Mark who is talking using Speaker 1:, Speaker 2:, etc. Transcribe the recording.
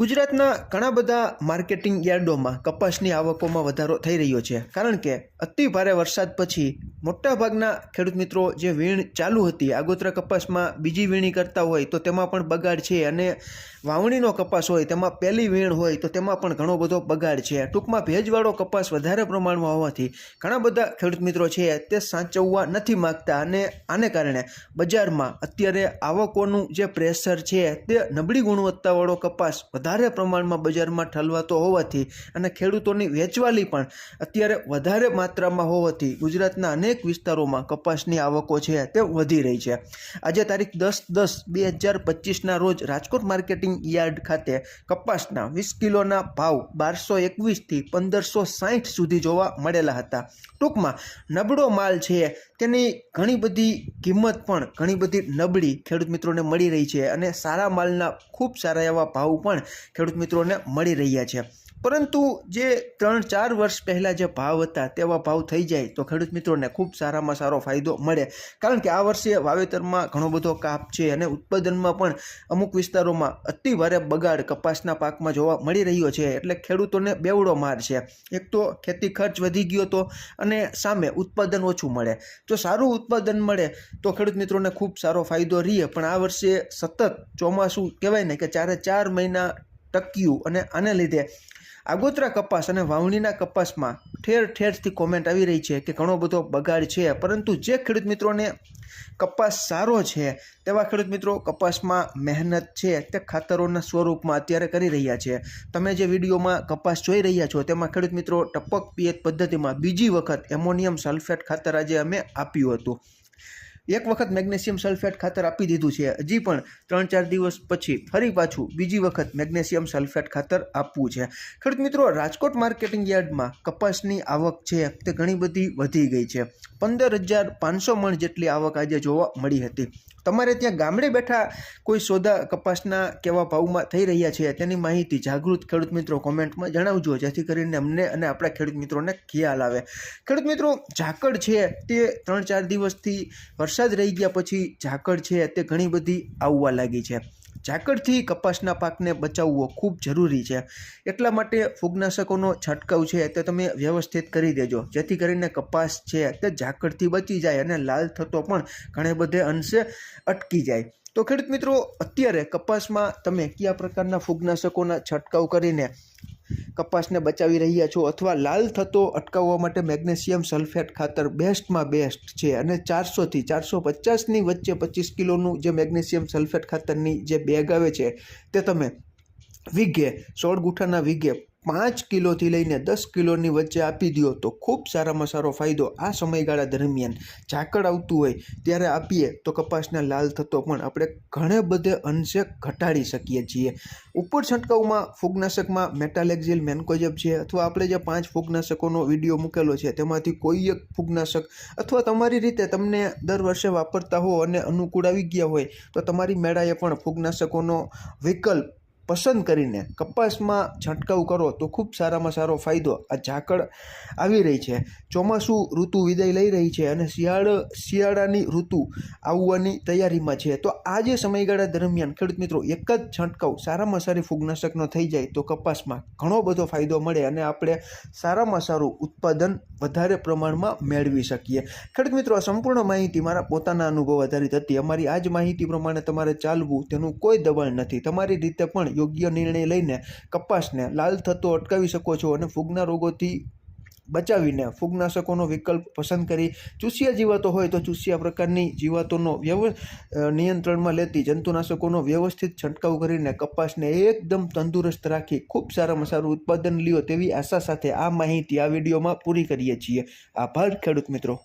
Speaker 1: ગુજરાતના ઘણા બધા માર્કેટિંગ યાર્ડોમાં કપાસની આવકોમાં વધારો થઈ રહ્યો છે. કારણ કે અતિ ભારે વરસાદ પછી મોટાભાગના ખેડૂત મિત્રો જે વીણ ચાલુ હતી, આગોતરા કપાસમાં બીજી વીણી કરતા હોય તો તેમાં પણ બગાડ છે અને વાવણીનો કપાસ હોય, તેમાં પહેલી વીણ હોય તો તેમાં પણ ઘણો બધો બગાડ છે. ટૂંકમાં ભેજવાળો કપાસ વધારે પ્રમાણમાં હોવાથી ઘણા બધા ખેડૂત મિત્રો છે તે સાચવવા નથી માગતા અને આને કારણે બજારમાં અત્યારે આવકોનું જે પ્રેશર છે તે નબળી ગુણવત્તાવાળો કપાસ વધારે પ્રમાણમાં બજારમાં ઠલવાતો હોવાથી અને ખેડૂતોની વેચવાલી પણ અત્યારે વધારે માત્રામાં હોવાથી ગુજરાતના અનેક વિસ્તારોમાં કપાસની આવકો છે તે વધી રહી છે. આજે તારીખ દસ દસ બે હજાર પચીસના રોજ રાજકોટ માર્કેટિંગ યાર્ડ ખાતે કપાસના વીસ કિલોના ભાવ બારસો એકવીસથી પંદરસો સાહીઠ સુધી જોવા મળેલા હતા. ટૂંકમાં નબળો માલ છે તેની ઘણી બધી કિંમત પણ ઘણી બધી નબળી ખેડૂત મિત્રોને મળી રહી છે અને સારા માલના ખૂબ સારા એવા ભાવ પણ ખેડૂત મિત્રોને મળી રહ્યા છે. પરંતુ જે ત્રણ ચાર વર્ષ પહેલાં જે ભાવ હતા તેવા ભાવ થઈ જાય તો ખેડૂત મિત્રોને ખૂબ સારામાં સારો ફાયદો મળે. કારણ કે આ વર્ષે વાવેતરમાં ઘણો બધો કાપ છે અને ઉત્પાદનમાં પણ અમુક વિસ્તારોમાં અતિભારે બગાડ કપાસના પાકમાં જોવા મળી રહ્યો છે એટલે ખેડૂતોને બેવડો માર છે. એક તો ખેતી ખર્ચ વધી ગયો તો અને સામે ઉત્પાદન ઓછું મળે. જો સારું ઉત્પાદન મળે તો ખેડૂત મિત્રોને ખૂબ સારો ફાયદો રહે. પણ આ વર્ષે સતત ચોમાસું કહેવાય ને કે ચારે ચાર મહિના ટક્યું અને આને લીધે આગોતરા કપાસ અને વાવણીના કપાસમાં ઠેર ઠેરથી કોમેન્ટ આવી રહી છે કે ઘણો બધો બગાડ છે. પરંતુ જે ખેડૂત મિત્રોને કપાસ સારો છે, તેવા ખેડૂત મિત્રો કપાસમાં મહેનત છે તે ખાતરોના સ્વરૂપમાં અત્યારે કરી રહ્યા છે. તમે જે વિડીયોમાં કપાસ જોઈ રહ્યા છો, તેમાં ખેડૂત મિત્રો ટપક પિયત પદ્ધતિમાં બીજી વખત એમોનિયમ સલ્ફેટ ખાતર આજે અમે આપ્યું હતું. એક વખત મેગ્નેશિયમ સલ્ફેટ ખાતર આપી દીધું છે. હજી પણ ત્રણ ચાર દિવસ પછી ફરી પાછું બીજી વખત મેગ્નેશિયમ સલ્ફેટ ખાતર આપવું છે. ખેડૂત મિત્રો, રાજકોટ માર્કેટિંગ યાર્ડમાં કપાસની આવક છે તે ઘણી બધી વધી ગઈ છે. પંદર હજાર પાંચસો મણ જેટલી આવક આજે જોવા મળી હતી. તમારે ત્યાં ગામડે બેઠા કોઈ સોદા કપાસના કેવા ભાવમાં થઈ રહ્યા છે તેની માહિતી જાગૃત ખેડૂત મિત્રો કોમેન્ટમાં જણાવજો, જેથી કરીને અમને અને આપણા ખેડૂત મિત્રોને ખ્યાલ આવે. ખેડૂત મિત્રો, ઝાકળ છે તે ત્રણ ચાર દિવસથી વરસાદ રહી ગયા પછી ઝાકળ છે તે ઘણી બધી આવવા લાગી છે. ઝાકળથી કપાસના પાકને બચાવવો ખૂબ જરૂરી છે. એટલા માટે ફૂગનાશકોનો છંટકાવ છે તે તમે વ્યવસ્થિત કરી દેજો. જેથી કરીને કપાસ છે તે ઝાકળથી બચી જાય અને લાલ થતો પણ ઘણે બધે અંશે અટકી જાય. તો ખેડૂત મિત્રો, અત્યારે કપાસમાં તમે કયા પ્રકારના ફૂગનાશકોના છંટકાવ કરીને કપાસને બચાવી રહ્યા છો અથવા લાલ થતો અટકાવવા માટે મેગ્નેશિયમ સલ્ફેટ ખાતર બેસ્ટમાં બેસ્ટ છે અને ચારસોથી ચારસો પચાસની વચ્ચે પચીસ કિલોનું જે મેગ્નેશિયમ સલ્ફેટ ખાતરની જે બેગ આવે છે તે તમે વીઘે સોળ ગુઠાના વીઘે પાંચ કિલોથી લઈને દસ કિલોની વચ્ચે આપી દો તો ખૂબ સારામાં સારો ફાયદો આ સમયગાળા દરમિયાન. ઝાકળ આવતું હોય ત્યારે આપીએ તો કપાસને લાલ થતો પણ આપણે ઘણે બધે અંશે ઘટાડી શકીએ છીએ. ઉપર છંટકાવમાં ફૂગનાશકમાં મેટાલેક્ઝિલ મેન્કોજેબ છે અથવા આપણે જે પાંચ ફૂગનાશકોનો વીડિયો મૂકેલો છે તેમાંથી કોઈ એક ફૂગનાશક અથવા તમારી રીતે તમને દર વર્ષે વાપરતા હો અને અનુકૂળ આવી ગયા હોય તો તમારી મેળાએ પણ ફૂગનાશકોનો વિકલ્પ પસંદ કરીને કપાસમાં છંટકાવ કરો તો ખૂબ સારામાં સારો ફાયદો આ ઝાકળ આવી રહી છે. ચોમાસું ઋતુ વિદાય લઈ રહી છે અને શિયાળ, શિયાળાની ઋતુ આવવાની તૈયારીમાં છે. તો આ જે સમયગાળા દરમિયાન ખેડૂત મિત્રો, એક જ છંટકાવ સારામાં સારી ફૂગનાશકનો થઈ જાય તો કપાસમાં ઘણો બધો ફાયદો મળે અને આપણે સારામાં સારું ઉત્પાદન વધારે પ્રમાણમાં મેળવી શકીએ. ખેડૂત મિત્રો, આ સંપૂર્ણ માહિતી મારા પોતાના અનુભવ આધારિત હતી. અમારી આ જ માહિતી પ્રમાણે તમારે ચાલવું તેનું કોઈ દબાણ નથી. તમારી રીતે પણ યોગ્ય નિર્ણય લઈને કપાસને લાલ થતો અટકાવી શકો છો અને ફૂગના રોગોથી બચાવીને ફૂગનાશકોનો વિકલ્પ પસંદ કરી ચૂસિયા જીવાતો હોય તો ચૂસિયા પ્રકારની જીવાતોનો વ્યવ નિયંત્રણમાં લેતી જંતુનાશકોનો વ્યવસ્થિત છંટકાવ કરીને કપાસને એકદમ તંદુરસ્ત રાખી ખૂબ સારામાં સારું ઉત્પાદન લ્યો તેવી આશા સાથે આ માહિતી આ વિડીયોમાં પૂરી કરીએ છીએ. આભાર, ખેડૂત મિત્રો.